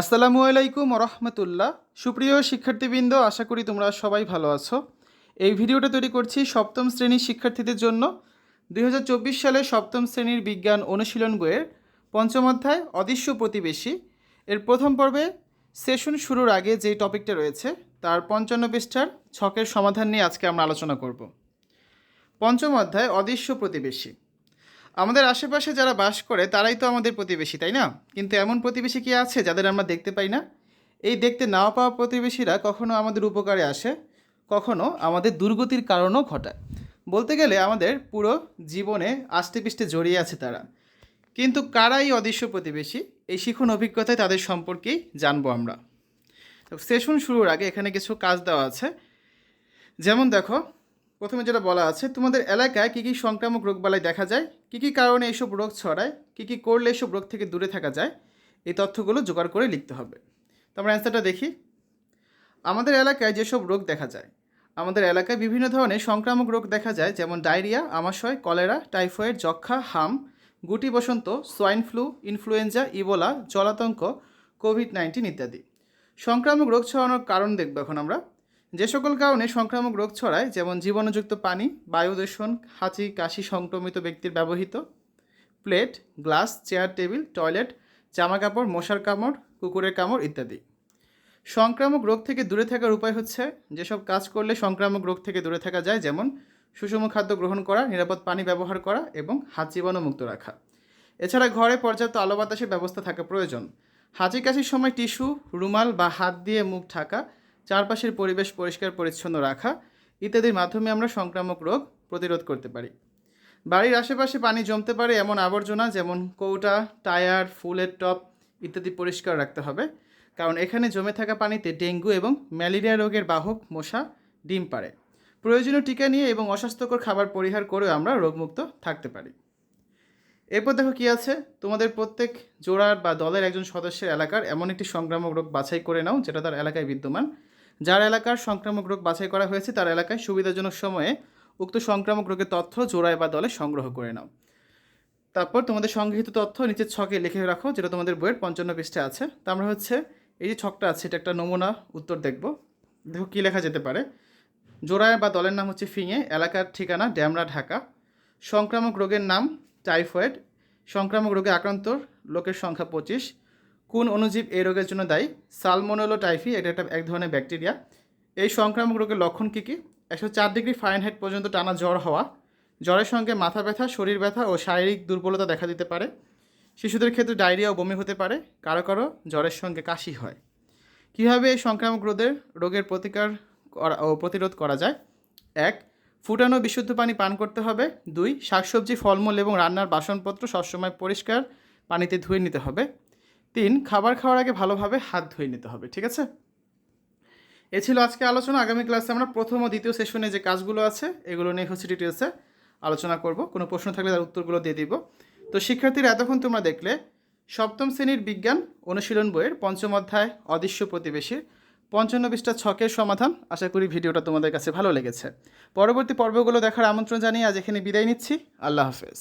আসসালামু আলাইকুম রহমতুল্লাহ সুপ্রিয় শিক্ষার্থীবৃন্দ, আশা করি তোমরা সবাই ভালো আছো। এই ভিডিওটা তৈরি করছি সপ্তম শ্রেণির শিক্ষার্থীদের জন্য। দুই হাজার চব্বিশ সালে সপ্তম শ্রেণির বিজ্ঞান অনুশীলন বইয়ের পঞ্চম অধ্যায়, অদৃশ্য প্রতিবেশী। এর প্রথম পর্বে সেশন শুরুর আগে যে টপিকটা রয়েছে, তার পঞ্চান্ন পৃষ্ঠার ছকের সমাধান নিয়ে আজকে আমরা আলোচনা করব। পঞ্চম অধ্যায়, অদৃশ্য প্রতিবেশী। আমাদের আশেপাশে যারা বাস করে, তারাই তো আমাদের প্রতিবেশী, তাই না? কিন্তু এমন প্রতিবেশী কি আছে যাদের আমরা দেখতে পাই না? এই দেখতে না পাওয়া প্রতিবেশীরা কখনো আমাদের উপকারে আসে, কখনো আমাদের দুর্গতির কারণও ঘটায়। বলতে গেলে আমাদের পুরো জীবনে আষ্টে পিষ্টে জড়িয়ে আছে তারা। কিন্তু কারা এই অদৃশ্য প্রতিবেশী? এই শিখন অভিজ্ঞতায় তাদের সম্পর্কেই জানব আমরা। তো সেশন শুরুর আগে এখানে কিছু কাজ দেওয়া আছে। যেমন দেখো প্রথমে যেটা বলা আছে, তোমাদের এলাকায় কী কী সংক্রামক রোগ রোগবালাই দেখা যায়, কী কী কারণে এইসব রোগ ছড়ায়, কী কী করলে এসব রোগ থেকে দূরে থাকা যায়, এই তথ্যগুলো জোগাড় করে লিখতে হবে। তো আমরা অ্যান্সারটা দেখি। আমাদের এলাকায় যেসব রোগ দেখা যায়, আমাদের এলাকায় বিভিন্ন ধরনের সংক্রামক রোগ দেখা যায়, যেমন ডায়রিয়া, আমাশয়, কলেরা, টাইফয়েড যক্ষা হাম, গুটি বসন্ত সোয়াইন ফ্লু ইনফ্লুয়েঞ্জা ইবোলা, জলাতঙ্ক কোভিড নাইন্টিন ইত্যাদি। সংক্রামক রোগ ছড়ানোর কারণ দেখব এখন আমরা। যে সকল কারণে সংক্রামক রোগ ছড়ায়, যেমন জীবাণুযুক্ত পানি, বায়ু দূষণ, হাঁচি, কাশি সংক্রমিত ব্যক্তির ব্যবহৃত plate, glass, chair, table, toilet, জামা কাপড়, মশার কামড়, কুকুরের কামড় ইত্যাদি। সংক্রামক রোগ থেকে দূরে থাকার উপায় হচ্ছে যেসব কাজ করলে সংক্রামক রোগ থেকে দূরে থাকা যায়, যেমন সুষম খাদ্য গ্রহণ করা, নিরাপদ পানি ব্যবহার করা এবং হাত জীবাণু মুক্ত রাখা। এছাড়া ঘরে পর্যাপ্ত আলো বাতাসের ব্যবস্থা থাকা প্রয়োজন। হাঁচি কাশির সময় টিস্যু, রুমাল বা হাত দিয়ে মুখ ঢাকা চারপাশের পরিবেশ পরিষ্কার, পরিচ্ছন্ন রাখা ইত্যাদির মাধ্যমে আমরা সংক্রামক রোগ প্রতিরোধ করতে পারি। বাড়ির আশেপাশে পানি জমতে পারে এমন আবর্জনা যেমন কৌটা, টায়ার, ফুলের টপ ইত্যাদি পরিষ্কার রাখতে হবে। কারণ এখানে জমে থাকা পানিতে ডেঙ্গু এবং ম্যালেরিয়া রোগের বাহক, মশা, ডিম পারে। প্রয়োজনীয় টিকা নিয়ে এবং অস্বাস্থ্যকর খাবার পরিহার করেও আমরা রোগমুক্ত থাকতে পারি। এরপর দেখো কী আছে? তোমাদের প্রত্যেক জোড়ার বা দলের একজন সদস্যের এলাকার এমন একটি সংক্রামক রোগ বাছাই করে নাও যেটা তার এলাকায় বিদ্যমান। যার এলাকার সংক্রামক রোগ বাছাই করা হয়েছে, তার এলাকায় সুবিধাজনক সময়ে উক্ত সংক্রামক রোগের তথ্য জোড়ায় বা দলে সংগ্রহ করে নাও। তারপর তোমাদের সংগৃহীত তথ্য নিচের ছকে লিখে রাখো, যেটা তোমাদের বইয়ের পঞ্চান্ন পৃষ্ঠে আছে। তা আমরা হচ্ছে, এই যে ছকটা আছে, এটা একটা নমুনা উত্তর দেখব। দেখো কী লেখা যেতে পারে। জোড়ায় বা দলের নাম হচ্ছে ফিঙে, এলাকার ঠিকানা ড্যামরা, ঢাকা। সংক্রামক রোগের নাম টাইফয়েড। সংক্রামক রোগে আক্রান্ত লোকের সংখ্যা পঁচিশ। কোন অণুজীব এই রোগের জন্য দায়ী? সালমোনোলো টাইফি এটা একটা এক ধরনের ব্যাকটেরিয়া। এই সংক্রামক রোগের লক্ষণ কী কী? একশো চার ডিগ্রি ফারেনহাইট পর্যন্ত টানা জ্বর হওয়া, জ্বরের সঙ্গে মাথা ব্যথা, শরীর ব্যথা ও শারীরিক দুর্বলতা দেখা দিতে পারে। শিশুদের ক্ষেত্রে ডায়রিয়া ও বমি হতে পারে, কারও কারও জ্বরের সঙ্গে কাশি হয়। কীভাবে এই সংক্রামক রোগের রোগের প্রতিকার করা ও প্রতিরোধ করা যায়? এক, ফুটানো বিশুদ্ধ পানি পান করতে হবে। দুই, শাকসবজি, ফলমূল এবং রান্নার বাসনপত্র সবসময় পরিষ্কার পানিতে ধুয়ে নিতে হবে। তিন, খাবার খাওয়ার আগে ভালোভাবে হাত ধুয়ে নিতে হবে, ঠিক আছে? এ ছিল আজকে আলোচনা। আগামী ক্লাসে আমরা প্রথম ও দ্বিতীয় সেশনে যে কাজগুলো আছে, এগুলো নিয়ে হচ্ছে ডিটেলসে আলোচনা করব। কোনো প্রশ্ন থাকলে তার উত্তরগুলো দিয়ে দিব। তো শিক্ষার্থীরা, এতক্ষণ তোমরা দেখলে, সপ্তম শ্রেণির বিজ্ঞান অনুশীলন বইয়ের পঞ্চম অধ্যায়, অদৃশ্য প্রতিবেশীর পঞ্চান্ন ছকের সমাধান। আশা করি ভিডিওটা তোমাদের কাছে ভালো লেগেছে। পরবর্তী পর্বগুলো দেখার আমন্ত্রণ জানিয়ে আজ এখানে বিদায় নিচ্ছি। আল্লাহ হাফেজ।